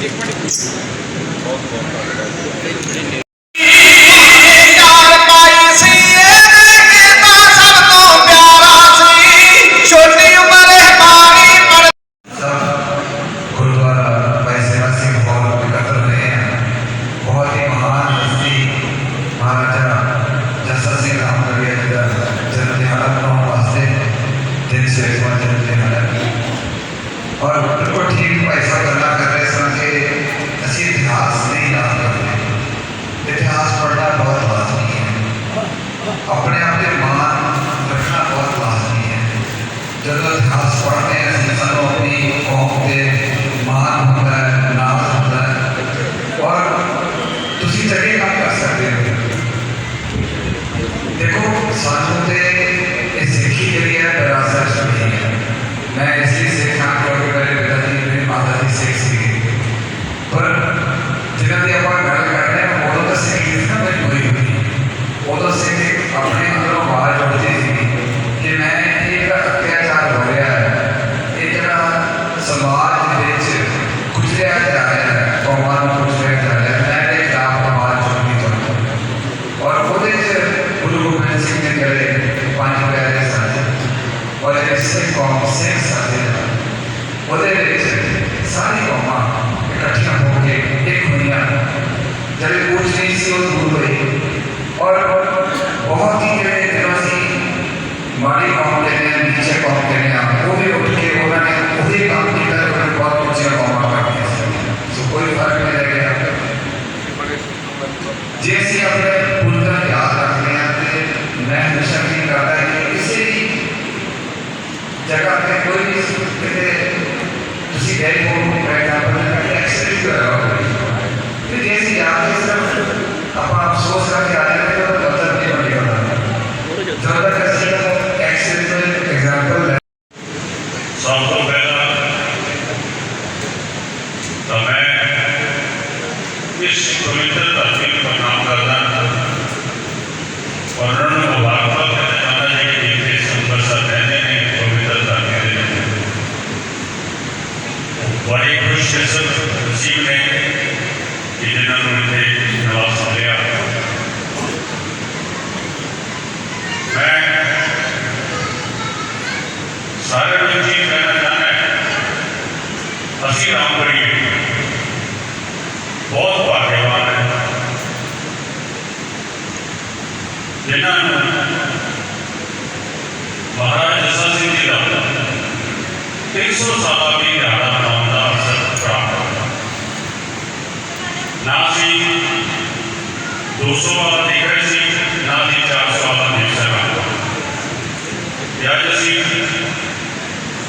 ایک منٹ بہت بہت esforzándote ساری قوما اکٹھیاں ہو کے ایک ہوئیاں جب پوچھنے سے وہ دور ہوئی اور بہت ہی جو سی ہماری قوم کے ہیں نیچے قوم کے ہیں آپ وہ بھی اٹھ کے انہوں نے وہی کام کی طرف انہوں بہت اونچے قوما کر دیا تو کوئی فرق نہیں رہ گیا جیسی اپنے رام کریم بہت بھاگیوان ہے جنہوں مہاراج جسا سنگھ جی کا تین سو سال بھی دہاڑا مناؤ اوسر پراپت ہوتا نہ سی دو سو والا دیکھ رہے نہ چار سو والا دیکھ رہا یا جیسی